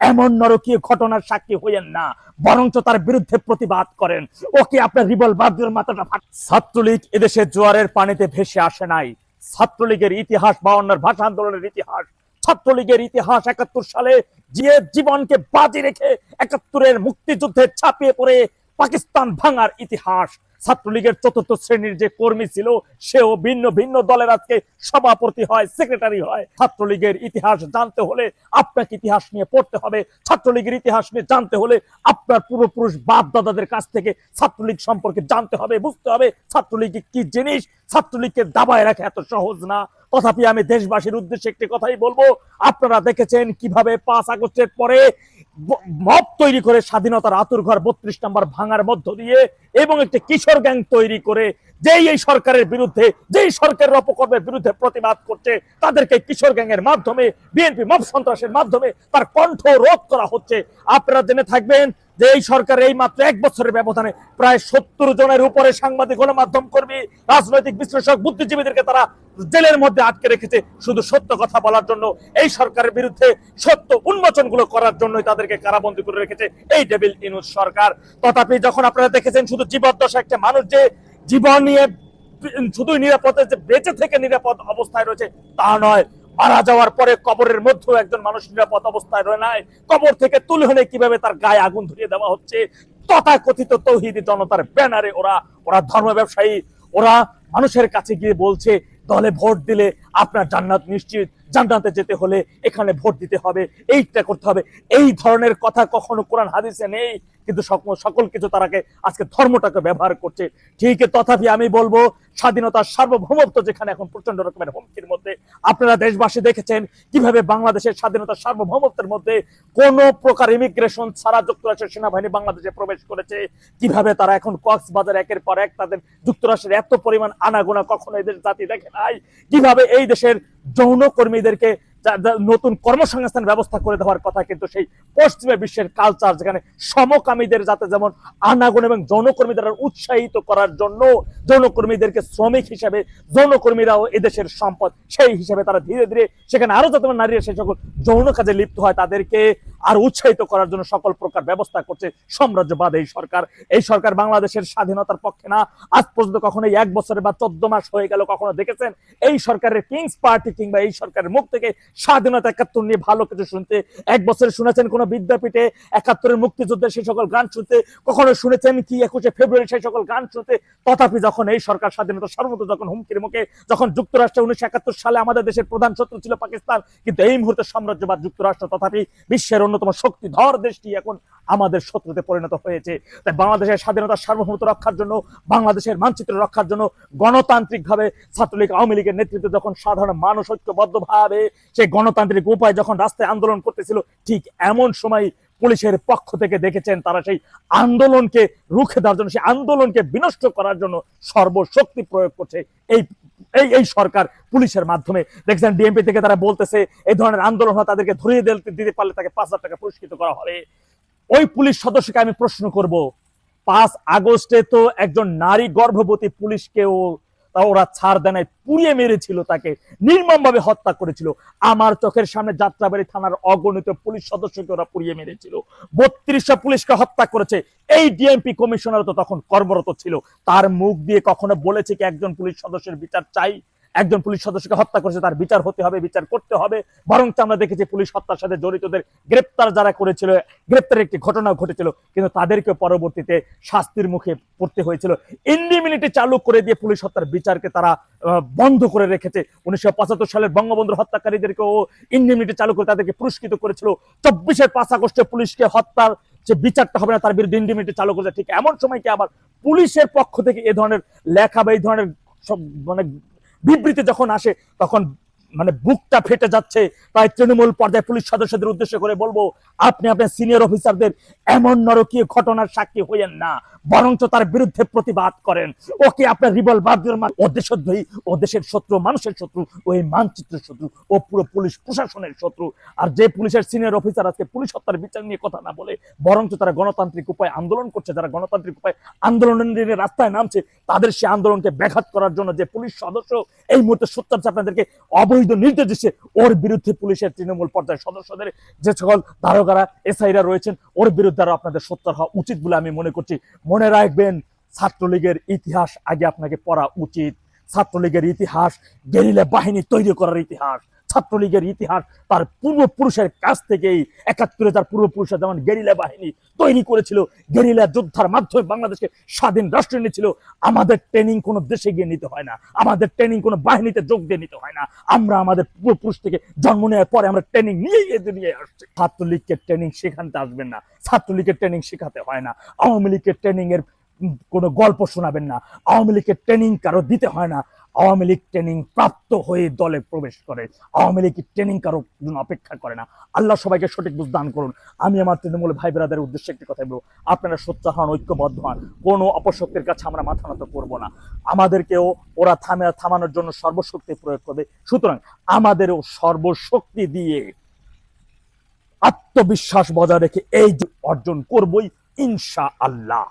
এমন নরকীয় ঘটনার সাক্ষী হইয়েন না, বরঞ্চ তার বিরুদ্ধে প্রতিবাদ করেন। ওকে আপনার রিভলভার মাথাটা ছাত্রলীগ এদেশে জোয়ারের পানিতে ভেসে আসে নাই। ছাত্রলীগের ইতিহাস বা বাউন্নের ভাষা আন্দোলনের ইতিহাস। ছাত্রলীগের ইতিহাস একাত্তর সালে যে জীবনকে বাজি রেখে একাত্তরের মুক্তিযুদ্ধে ছাপিয়ে পড়ে পাকিস্তান ভাঙার ইতিহাস। ছাত্রলীগের চতুর্থ শ্রেণির যে কর্মী ছিল, সেও ভিন্ন ভিন্ন দলের আজকে সভাপতি হয় সেক্রেটারি হয়। ছাত্রলীগের ইতিহাস জানতে হলে আপনাকে ইতিহাস নিয়ে পড়তে হবে। ছাত্রলীগের ইতিহাস নিয়ে জানতে হলে আপনার পূর্বপুরুষ বাপ দাদাদের কাছ থেকে ছাত্রলীগ সম্পর্কে জানতে হবে, বুঝতে হবে ছাত্রলীগ কি জিনিস। ছাত্রলীগকে দাবায় রাখা এত সহজ না। তথাপি আমি দেশবাসীর উদ্দেশ্যে একটি কথাই বলব, আপনারা দেখেছেন কীভাবে পাঁচ আগস্টের পরে মব তৈরি করে স্বাধীনতার আতুর ঘর বত্রিশ নম্বর ভাঙার মধ্য দিয়ে এবং একটি কিশোর গ্যাং তৈরি করে যেই এই সরকারের বিরুদ্ধে, যেই সরকারের অপকর্মের বিরুদ্ধে প্রতিবাদ করছে, তাদেরকে কিশোর গ্যাংয়ের মাধ্যমে, বিএনপি মব সন্ত্রাসের মাধ্যমে তার কণ্ঠ রোধ করা হচ্ছে। আপনারা জেনে থাকবেন যে এই সরকার এই মাত্র এক বছরের ব্যবধানে প্রায় সত্তর জনের উপরে সাংবাদিক গণমাধ্যম কর্মী, রাজনৈতিক বিশ্লেষক, বুদ্ধিজীবীদেরকে তারা জেলের মধ্যে আটকে রেখেছে শুধু সত্য কথা বলার জন্য। এই সরকারের বিরুদ্ধে সত্য উন্মোচনগুলো করার জন্যই তাদেরকে কারাবন্দী করে রেখেছে এই ডেবিল ইনুস সরকার। তথাপি যখন আপনারা দেখেছেন শুধু জীবদ্দশা একটা মানুষ যে জীবন নিয়ে শুধুই নিরাপদে যে বেঁচে থেকে নিরাপদ অবস্থায় রয়েছে, তা নয়। মারা যাওয়ার পরে কবরের মধ্যেও একজন মানুষ নিরাপদ অবস্থায় রয়ে নাই। কবর থেকে তুলে হলে কীভাবে তার গায়ে আগুন ধরিয়ে দেওয়া হচ্ছে, তথাকথিত তৌহিদি জনতার ব্যানারে ওরা ওরা ধর্ম ব্যবসায়ী, ওরা মানুষের কাছে গিয়ে বলছে, দলে ভোট দিলে আপনার জান্নাত নিশ্চিত। জান্নাতে যেতে হলে এখানে ভোট দিতে হবে, এইটা করতে হবে। এই ধরনের কথা কখনো কোরআন হাদিসে নেই, কিন্তু সকল কিছু তারাকে আজকে ধর্মটাকে ব্যবহার করছে। ঠিক, তথাপি আমি বলব, স্বাধীনতার সার্বভৌমত্ব যেখানে এখন প্রচণ্ড রকমের হুমকির মধ্যে, আপনারা দেশবাসী দেখেছেন কীভাবে বাংলাদেশের স্বাধীনতার সার্বভৌমত্বের মধ্যে কোন প্রকার ইমিগ্রেশন ছাড়া যুক্তরাষ্ট্রের সেনাবাহিনী বাংলাদেশে প্রবেশ করেছে, কীভাবে তারা এখন কক্সবাজার একের পর এক তাদের যুক্তরাষ্ট্রের এত পরিমাণ আনাগোনা কখনো এদের জাতি দেখে নাই, কীভাবে এই দেশের যৌন কর্মীদেরকে নতুন কর্মসংস্থান ব্যবস্থা করে দেওয়ার কথা কিন্তু সেই পশ্চিমা বিশ্বের কালচার যেখানে সমকামীদের যাতে যেমন আনাগুন এবং যৌনকর্মীদের উৎসাহিত করার জন্য যৌনকর্মীদেরকে শ্রমিক হিসেবে যৌনকর্মীরাও এদেশের সম্পদ সেই হিসেবে তারা ধীরে ধীরে সেখানে আরও যাতে নারীরা সেই সকল যৌন কাজে লিপ্ত হয় তাদেরকে আর উৎসাহিত করার জন্য সকল প্রকার ব্যবস্থা করছে সাম্রাজ্যবাদ এই সরকার। এই সরকার বাংলাদেশের স্বাধীনতার পক্ষে না। আজ পর্যন্ত কখনো এক বছরে বা চোদ্দ মাস হয়ে গেল কখনো দেখেছেন? এই সরকারের কিংস পার্টি কিংবা এই সরকারের মুখ থেকে স্বাধীনতা একাত্তর নিয়ে ভালো কিছু শুনতে, এক বছরে শুনেছেন কোন বিদ্যাপীঠে একাত্তরের মুক্তিযুদ্ধের সেই সকল গান শুনতে? কখনো শুনেছেন কি একুশে ফেব্রুয়ারি সেই সকল গান শুনতে? তথাপি যখন এই সরকার স্বাধীনতা সর্বত যখন হুমকির মুখে, যখন যুক্তরাষ্ট্র উনিশশো একাত্তর সালে আমাদের দেশের প্রধান শত্রু ছিল পাকিস্তান, কিন্তু এই মুহূর্তে সাম্রাজ্যবাদ যুক্তরাষ্ট্র তথাপি বিশ্বের অন্যতম শক্তিধর দেশটি এখন আমাদের শত্রুতে পরিণত হয়েছে। তাই বাংলাদেশের স্বাধীনতার সার্বভৌমত্ব রক্ষার জন্য, বাংলাদেশের মানচিত্র রক্ষার জন্য গণতান্ত্রিক ভাবে ছাত্রলীগ, আওয়ামী লীগের নেতৃত্বে যখন সাধারণ মানুষ ঐক্যবদ্ধ ভাবে সেই গণতান্ত্রিক উপায় যখন রাস্তায় আন্দোলন করতেছিল, ঠিক এমন সময় পুলিশের পক্ষ থেকে দেখেছেন তারা সেই আন্দোলনকে রুখে দেওয়ার জন্য, সেই আন্দোলনকে বিনষ্ট করার জন্য সর্বশক্তি প্রয়োগ করছে। এই এই এই সরকার পুলিশের মাধ্যমে। দেখছেন ডিএমপি থেকে তারা বলতেছে, এই ধরনের আন্দোলন হয় তাদেরকে ধরিয়ে দিতে পারলে তাকে পাঁচ হাজার টাকা পুরস্কৃত করা হবে। ওই পুলিশ সদস্যকে আমি প্রশ্ন করব, পাঁচ আগস্টে তো একজন নারী গর্ভবতী পুলিশকেও তা ওরা ছাড় পুড়িয়ে মেরেছিল তাকে, নির্মমভাবে হত্যা করেছিল। আমার চোখের সামনে যাত্রাবাড়ি থানার অগণিত পুলিশ সদস্যকে ওরা পুড়িয়ে মেরেছিল। বত্রিশটা পুলিশকে হত্যা করেছে। এই ডিএমপি কমিশনার তো তখন কর্মরত ছিল। তার মুখ দিয়ে কখনো বলেছে কি একজন পুলিশ সদস্যের বিচার চাই? একজন পুলিশ সদস্যকে হত্যা করেছে, তার বিচার হতে হবে, বিচার করতে হবে। বরং আমরা দেখেছি পুলিশ হত্যার সাথে জড়িতদের গ্রেপ্তার যারা করেছিল, গ্রেপ্তারের একটি ঘটনা ঘটেছিল, কিন্তু তাদেরকে পরবর্তীতে শাস্তির মুখে পড়তে হয়েছিল। ইন্ডিমিনিটি চালু করে দিয়ে পুলিশ হত্যার বিচারকে তারা বন্ধ করে রেখেছে। উনিশশো পঁচাত্তর সালের বঙ্গবন্ধুর হত্যাকারীদেরকেও ইন্ডিমিনিটি চালু করে তাদেরকে পুরস্কৃত করেছিল। চব্বিশের পাঁচ আগস্টে পুলিশকে হত্যার যে বিচারটা হবে না, তার বিরুদ্ধে ইন্ডিমিনিটি চালু করেছে। ঠিক এমন সময় কি আবার পুলিশের পক্ষ থেকে এ ধরনের লেখা বা এই ধরনের সব মানে বিবৃতি যখন আসে তখন মানে বুকটা ফেটে যাচ্ছে। তাই তৃণমূল পর্যায়ে পুলিশ সদস্যদের উদ্দেশ্য করে বলব, আপনি আপনার সিনিয়র অফিসারদের এমন নরকীয় ঘটনার সাক্ষী হইয়েন না, বরঞ্চ তার বিরুদ্ধে প্রতিবাদ করেন। ওকে আপনার রিভলভার দিয়ে মার- ও দেশদ্রোহী, ও দেশের শত্রু, মানুষের শত্রু, ওই মানচিত্রের শত্রু, ও পুরো পুলিশ প্রশাসনের শত্রু। আর যে পুলিশের সিনিয়র অফিসার আজকে পুলিশ হত্যার বিচার নিয়ে কথা না বলে, বরঞ্চ তারা গণতান্ত্রিক উপায় আন্দোলন করছে, যারা গণতান্ত্রিক উপায় আন্দোলনের রাস্তায় নামছে, তাদের সে আন্দোলনকে ব্যাঘাত করার জন্য যে পুলিশ সদস্য, এই মুহূর্তে সত্তর আপনাদেরকে অবৈধ বৈধ নির্দেশ দিচ্ছে ওর বিরুদ্ধে পুলিশের তৃণমূল পর্যায়ের সদস্যদের যে সকল দারোগারা এসআইরা রয়েছেন, ওর বিরুদ্ধে আরও আপনাদের সত্তর হওয়া উচিত বলে আমি মনে করছি। মনে রাখবেন, ছাত্রলীগের ইতিহাস আগে আপনাকে পড়া উচিত। ছাত্রলীগের ইতিহাস, গেরিলা বাহিনী তৈরি করার ইতিহাস। ছাত্রলীগের ইতিহাস তার পূর্বপুরুষের কাছ থেকেই একাত্তরে তার পূর্বপুরুষরা যেমন গেরিলা বাহিনী তৈরি করেছিল, গেরিলা যোদ্ধার মাধ্যমে বাংলাদেশকে স্বাধীন রাষ্ট্র এনেছিল, আমাদের ট্রেনিং কোনো দেশে গিয়ে নিতে হয় না, আমাদের ট্রেনিং কোনো বাহিনীতে যোগ দিয়ে নিতে হয় না, আমরা আমাদের পূর্বপুরুষ থেকে জন্ম নেওয়ার পরে আমরা ট্রেনিং নিয়ে নিয়ে আসছি। ছাত্রলীগকে ট্রেনিং শেখাতে আসবেন না, ছাত্রলীগের ট্রেনিং শেখাতে হয় না, আওয়ামী লীগের ট্রেনিং এর কোনো গল্প শোনাবেন না, আওয়ামী লীগের ট্রেনিং কারও দিতে হয় না আওয়ামী লীগ ট্রেনিং প্রাপ্ত হয়ে দলে প্রবেশ করে। আওয়ামী লীগ ট্রেনিং কারও জন্য অপেক্ষা করে না। আল্লাহ সবাইকে সঠিক বুঝ দান করুন। আমি আমার তৃণমূল ভাই বেড়াদের উদ্দেশ্যে একটি কথা বলব। আপনারা সোচ্চার হন, ঐক্যবদ্ধ হন। কোনো অপশক্তির কাছে আমরা মাথা নত করব না। আমাদেরকেও ওরা থামে, থামানোর জন্য সর্বশক্তি প্রয়োগ করবে। সুতরাং আমাদেরও সর্বশক্তি দিয়ে আত্মবিশ্বাস বজায় রেখে এই অর্জন করবই ইনশা আল্লাহ